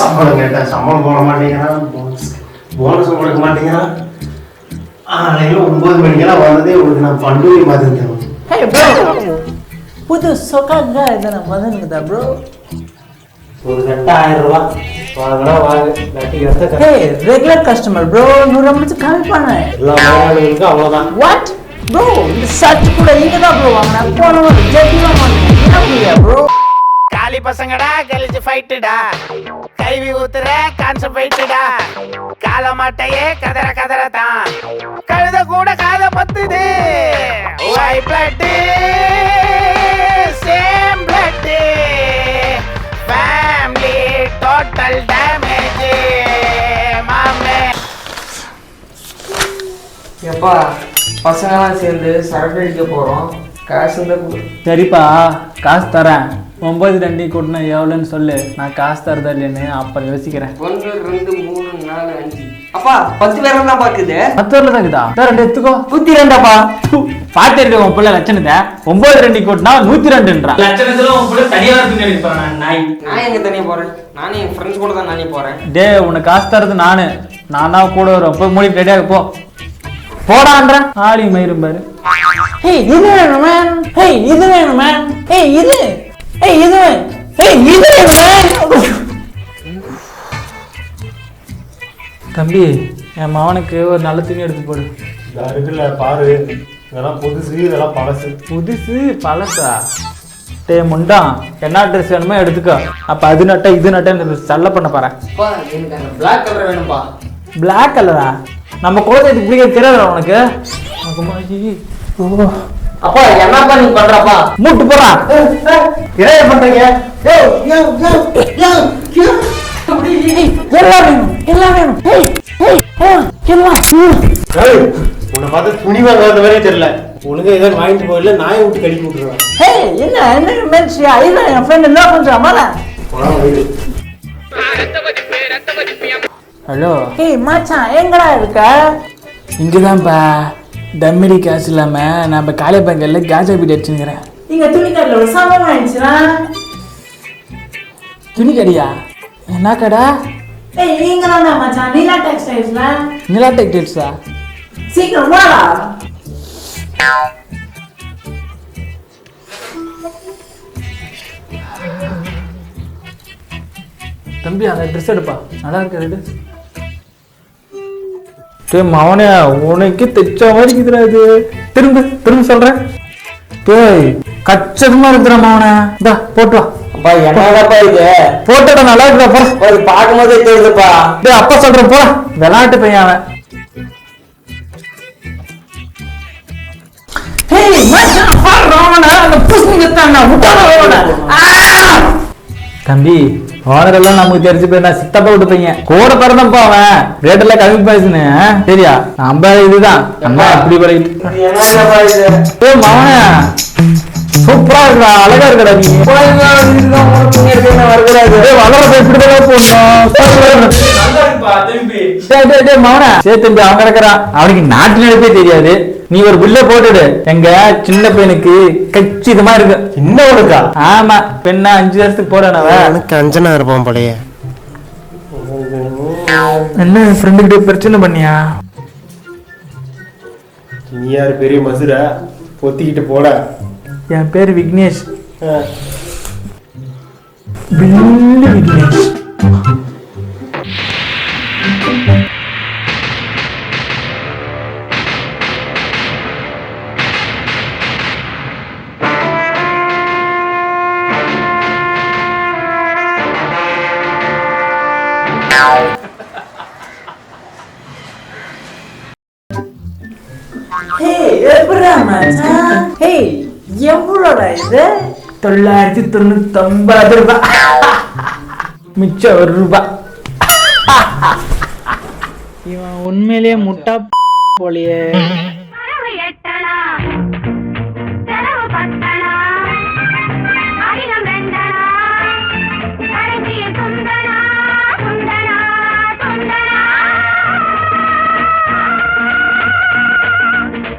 சம்பளம் கேட்டேன் சம்பளம் போட மாட்டேங்கிறான் போனஸ் போனஸ் கொடுக்க மாட்டேங்கிறான் காலையில் ஒன்பது மணிக்கெல்லாம் வந்ததே உங்களுக்கு நான் பண்டுகை மாதிரி தருவேன். புது சொக்காங்க இதனை மதனுக்குதா ப்ரோ ஒரு கட்ட ஆயிரம் ரூபா வாங்கினா வாங்க ரெகுலர் கஸ்டமர் ப்ரோ நூறு ஐம்பது கம்மி பண்ண. எல்லா முதலாளிகளுக்கும் அவ்வளோதான் வாட் ப்ரோ இந்த ஷர்ட் கூட இங்க தான் ப்ரோ போன ப்ரோ காலி பசங்கடா கழிச்சு ஃபைட்டுடா கைவி ஊத்துற கான்செப்ட் ஃபைட்டுடா கால மாட்டையே கதற கதற தான் கழுத கூட காத பத்துது. Why blood same blood family total damage மாமே. எப்பா பசங்களாம் சேர்ந்து சரக்கு அடிக்க போகிறோம் காசு இருந்தால் சரிப்பா காசு தரேன். ஒன்பது ரெண்டி கூட்டினா எவ்வளோன்னு சொல்லு. நான் காசு தரதா இல்லைன்னு அப்புறம் யோசிக்கிறேன். ஒன்று ரெண்டு மூணு நாலு அஞ்சு. அப்பா பத்து பேரும் தான் பார்க்குது பத்து வரல தான் இருக்குதா? ரெண்டு எடுத்துக்கோ. நூற்றி ரெண்டாப்பா. பாத்து இருக்க உன் பிள்ளை லட்சணத்தை ஒன்பது ரெண்டி கூட்டினா நூத்தி ரெண்டுன்றான் லட்சணத்துல உன் பிள்ளை தனியா இருக்கு நாய். நான் எங்கே தனியாக போகிறேன் நானே என் ஃப்ரெண்ட்ஸ் கூட தான் நானே போகிறேன் டே உனக்கு காசு தரது நானு. நான் தான் கூட வரும். போய் மூடி ரெடியாக போ. போடான்றேன் ஆளி மயிரும் பாரு. ஹே இது வேணும்? மேன் ஹே இது வேணும்? மேன் ஹே இது. ஹே இது வேணும் ஹே இது தம்பி என் மகனுக்கு ஒரு நல்ல துணி எடுத்து போடு. இருக்குல்ல பாரு. இதெல்லாம் புதுசு இதெல்லாம் பழசு. புதுசு பழசா? டே முண்டா என்ன ட்ரெஸ் வேணுமோ எடுத்துக்கோ. அப்ப அது நட்ட இது நட்ட சல்ல பண்ண பாரு பிளாக் கலர் வேணும்ப்பா பிளாக் கலரா நம்ம குழந்தை இப்படி தெரியாதா உனக்கு? ஓ. அப்பா என்னப்பா நீ பண்ணுறப்பா மூட்டு போறான் என்ன பண்றீங்க? எல்லாம் வேணும் எல்லாம் வேணும். ஏய், உன்னை பார்த்து துணி வாங்காத வேறே தெரியல. ஒழுங்கா ஏதோ வாங்கிட்டு போயிடல நாயை விட்டு கடிக்க விட்டுருவேன். ஹே என்ன என்ன மனுஷியா இல்ல என் ஃப்ரெண்ட் என்ன பண்றான்? ஹலோ. ஹே மச்சான் எங்கடா இருக்க? இங்கதான்ப்பா. தம்மடி காசு இல்லாம நம்ம காலை பங்கல்ல காஜா பீட் அடிச்சுங்கிறேன் இங்க துணி கடையில ஒரு சாமான் வாங்கிச்சுனா? துணி கடியா என்ன கடை ஏய் நீங்க தானே மச்சான் நீலா டெக்ஸ்டைல்ஸ்ல நிலா டெக்டைல்ஸா சீக்கிரம் வாடா. தம்பி அந்த ட்ரெஸ் எடுப்பா. நல்லா இருக்கு டேய் மவனே உனக்கு தைச்ச மாதிரி இருக்குதுடா இது. திரும்ப திரும்ப சொல்றேன் டேய் கச்சதமா இருக்குடா மவனே. இந்தா போட்டு வா. அப்பா என்னதாப்பா இது? போட்டோட நல்லா இருக்குடா போற அது பார்க்கும்போதே தெரியுதுப்பா. டேய் அப்பா சொல்றேன் போடா. விளையாட்டு பையன் அவன. தம்பி ஓனர் எல்லாம் நமக்கு தெரிஞ்சு போயிருந்தா சித்தப்பா விட்டு பையன் கூட பிறந்தப்பா அவன். ரேட் எல்லாம் கம்மி பேசுனே சரியா? நம்ம இதுதான். நம்ம அப்படி பழகிட்டு ஏய் மவனே. சூப்பரா இருக்கா அழகா இருக்கடா நீ. வளர போய் இப்படிதான் போடணும்? மவனே. சரி தம்பி அவன் கிடக்குறான் அவனுக்கு நாட்டு நடப்பே தெரியாது. நீ ஒரு புல்ல போட்டுடு. எங்க சின்ன பையனுக்கு கச்சிதமா இருக்கு. என்ன உனக்கா ஆமா. பெண்ணா அஞ்சு வருஷத்துக்கு போறானவன் எனக்கு அஞ்சனா இருப்பான் பழைய என்ன ஃப்ரெண்டு கிட்ட பிரச்சனை பண்ணியா? நீ யார் பெரிய மசுரை? பொத்திக்கிட்டு போட. என் பேர் விக்னேஷ். விக்னேஷ். எவ்வளோடா இது? தொள்ளாயிரத்தி தொண்ணூத்தி ஒன்பது ரூபாய் மிச்சம் ஒரு ரூபாய் இவன் உண்மையிலேயே முட்டா போலியே.